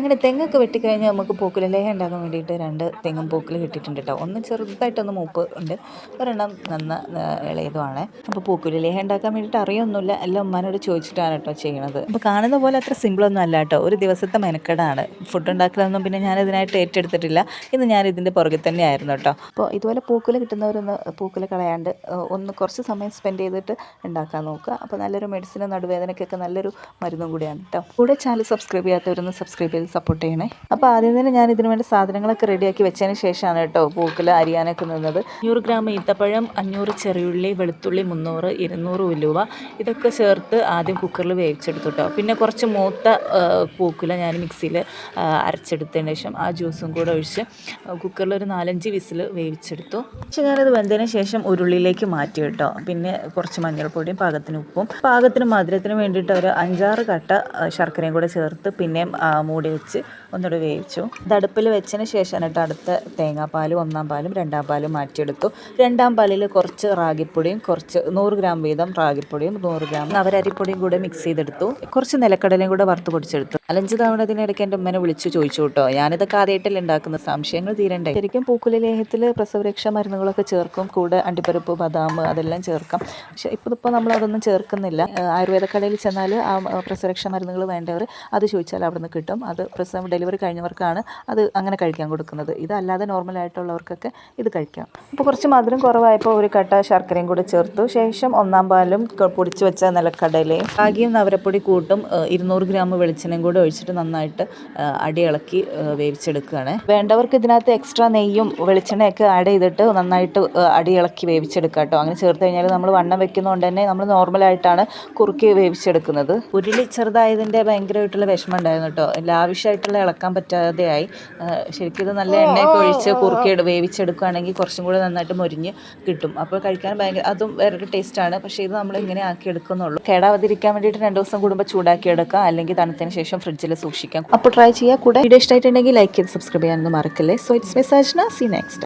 അങ്ങനെ തെങ്ങൊക്കെ വെട്ടിക്കഴിഞ്ഞാൽ നമുക്ക് പൂക്കുല ലേഹ ഉണ്ടാക്കാൻ വേണ്ടിയിട്ട് രണ്ട് തെങ്ങും പൂക്കുല കിട്ടിയിട്ടുണ്ട് കേട്ടോ ഒന്ന് ചെറുതായിട്ടൊന്ന് മൂപ്പ് ഉണ്ട്. ഒരെണ്ണം നന്ന ഇളയതുമാണ്. അപ്പോൾ പൂക്കുല ലേഹ ഉണ്ടാക്കാൻ വേണ്ടിയിട്ട് അറിയൊന്നുമില്ല. എല്ലാം ഉമ്മാനോട് ചോദിച്ചിട്ടാണ് കേട്ടോ ചെയ്യണത്. അപ്പോൾ കാണുന്ന പോലെ അത്ര സിമ്പിളൊന്നും അല്ല കേട്ടോ. ഒരു ദിവസത്തെ മെനക്കെടാണ്. ഫുഡ് ഉണ്ടാക്കലൊന്നും പിന്നെ ഞാൻ ഇതിനായിട്ട് ഏറ്റെടുത്തിട്ടില്ല. ഇന്ന് ഞാൻ ഇതിന്റെ പുറകിൽ തന്നെ ആയിരുന്നു കേട്ടോ. അപ്പോൾ ഇതുപോലെ പൂക്കുല കിട്ടുന്നവരൊന്ന് പൂക്കുല കളയാണ്ട് ഒന്ന് കുറച്ച് സമയം സ്പെൻഡ് ചെയ്തിട്ട് ഉണ്ടാക്കാൻ നോക്കുക. അപ്പോൾ നല്ലൊരു മെഡിസിനും നടുവേദനയ്ക്കൊക്കെ നല്ലൊരു മരുന്നും കൂടിയാണ് കേട്ടോ. കൂടെ ചാനൽ സബ്സ്ക്രൈബ് ചെയ്യാത്തവരൊന്ന് സബ്സ്ക്രൈബ് ചെയ്ത് സപ്പോർട്ട് ചെയ്യണേ. അപ്പോൾ ആദ്യം തന്നെ ഞാൻ ഇതിനു വേണ്ടി സാധനങ്ങളൊക്കെ റെഡിയാക്കി വെച്ചതിന് ശേഷമാണ് കേട്ടോ പൂക്കൽ അരിയാനൊക്കെ നിന്നത്. അഞ്ഞൂറ് ഗ്രാം ഈത്തപ്പഴം അഞ്ഞൂറ് ചെറിയുള്ളി വെളുത്തുള്ളി മുന്നൂറ് ഇരുന്നൂറ് ഉലുവ ഇതൊക്കെ ചേർത്ത് ആദ്യം കുക്കറിൽ വേവിച്ചെടുത്തു കേട്ടോ പിന്നെ കുറച്ച് മൂത്ത പൂക്കുല ഞാൻ മിക്സിയിൽ അരച്ചെടുത്തതിന് ശേഷം ആ ജ്യൂസും കൂടെ ഒഴിച്ച് കുക്കറിൽ ഒരു നാലഞ്ച് വിസിൽ വേവിച്ചെടുത്തു. പക്ഷേ ഞാനത് വെന്തതിന് ശേഷം ഉരുളിയിലേക്ക് മാറ്റി കേട്ടോ പിന്നെ കുറച്ച് മഞ്ഞൾപ്പൊടിയും പാകത്തിന് ഉപ്പും പാകത്തിന് മധുരത്തിന് വേണ്ടിയിട്ട് ഒരു അഞ്ചാറ് കട്ട ശർക്കരയും കൂടെ ചേർത്ത് പിന്നെയും മൂടി വെച്ച് ഒന്നുകൂടെ വേവിച്ചു. തടുപ്പിൽ വെച്ചതിന് ശേഷം എന്നിട്ട് അടുത്ത തേങ്ങാപ്പാലും ഒന്നാം പാലും രണ്ടാം പാലും മാറ്റിയെടുത്തു. രണ്ടാം പാലിൽ കുറച്ച് റാഗിപ്പൊടിയും കുറച്ച് നൂറ് ഗ്രാം വീതം റാഗിപ്പൊടിയും നൂറ് ഗ്രാം നവരരിപ്പൊടിയും കൂടെ മിക്സ് ചെയ്തെടുത്തു. കുറച്ച് നിലക്കടലയും കൂടെ വറുത്ത് പൊടിച്ചെടുത്തു. അലഞ്ച് തവണ ഇതിനിടയ്ക്ക് എന്റെ ഉമ്മനെ വിളിച്ചു ചോദിച്ചു കേട്ടോ. ഞാനിതൊക്കെ ആദ്യമായിട്ടല്ലേ ഉണ്ടാക്കുന്ന. സംശയങ്ങൾ തീരണ്ടേ? ശരിക്കും പൂക്കുല ലേഹത്തിൽ പ്രസവരക്ഷാ മരുന്നുകളൊക്കെ ചേർക്കും. കൂടെ അണ്ടിപ്പരിപ്പ് ബദാം അതെല്ലാം ചേർക്കാം. പക്ഷെ ഇപ്പോൾ ഇപ്പോൾ നമ്മൾ അതൊന്നും ചേർക്കുന്നില്ല. ആയുർവേദ കടയിൽ ചെന്നാൽ ആ, പ്രസവരക്ഷാ മരുന്നുകൾ വേണ്ടവർ അത് ചോദിച്ചാൽ അവിടെ നിന്ന് കിട്ടും. അത് പ്രസവം ഡെലിവറി കഴിഞ്ഞവർക്കാണ് അത് അങ്ങനെ കഴിക്കാൻ കൊടുക്കുന്നത്. ഇതല്ലാതെ നോർമലായിട്ടുള്ളവർക്കൊക്കെ ഇത് കഴിക്കാം. അപ്പോൾ കുറച്ച് മധുരം കുറവായപ്പോൾ ഒരു കട്ട ശർക്കരയും കൂടെ ചേർത്തു. ശേഷം ഒന്നാം പാലും പൊടിച്ച് വെച്ച നിലക്കടലയും റാഗിയും നവരപ്പൊടി കൂട്ടും ഇരുന്നൂറ് ഗ്രാം വെളിച്ചെണ്ണയും കൂടെ ഒഴിച്ചിട്ട് നന്നായിട്ട് അടിയിളക്കി വേവിച്ചെടുക്കുകയാണ്. വേണ്ടവർക്ക് ഇതിനകത്ത് എക്സ്ട്രാ നെയ്യും വെളിച്ചെണ്ണയൊക്കെ ആഡ് ചെയ്തിട്ട് നന്നായിട്ട് അടിയിളക്കി വേവിച്ചെടുക്കുക കേട്ടോ അങ്ങനെ ചേർത്ത് കഴിഞ്ഞാൽ നമ്മൾ വണ്ണം വെക്കുന്നതുകൊണ്ട് തന്നെ നമ്മൾ നോർമലായിട്ടാണ് കുറുക്കി വേവിച്ചെടുക്കുന്നത്. ഉരുളി ചെറുതായതിന്റെ ഭയങ്കരമായിട്ടുള്ള വിഷമം ഉണ്ടായിരുന്നു കേട്ടോ ലാവിഷായിട്ടുള്ള ഇളക്കാൻ പറ്റാതെയായി. ശരിക്കും ഇത് നല്ല എണ്ണയൊക്കെ ഒഴിച്ച് കുറുക്കി വേവിച്ചെടുക്കുകയാണെങ്കിൽ കുറച്ചും കൂടി നന്നായിട്ട് മൊരിഞ്ഞ് കിട്ടും. അപ്പോൾ കഴിക്കാൻ ഭയങ്കര അതും വേറൊരു ടേസ്റ്റാണ്. പക്ഷേ ഇത് നമ്മൾ ഇങ്ങനെ ആക്കി എടുക്കുന്നുള്ളൂ. കേടാവതിരിക്കാൻ വേണ്ടിയിട്ട് രണ്ട് ദിവസം കൂടുമ്പോൾ ചൂടാക്കി എടുക്കാം. അല്ലെങ്കിൽ തണുത്തതിന് ശേഷം ഫ്രിഡ്ജിൽ സൂക്ഷിക്കാം. അപ്പോൾ ട്രൈ ചെയ്യുക. കൂടെ. വീഡിയോ ഇഷ്ടമായിട്ടുണ്ടെങ്കിൽ ലൈക്ക് ചെയ്ത് സബ്സ്ക്രൈബ് ചെയ്യാനൊന്നും മറക്കല്ലേ. So it's message see next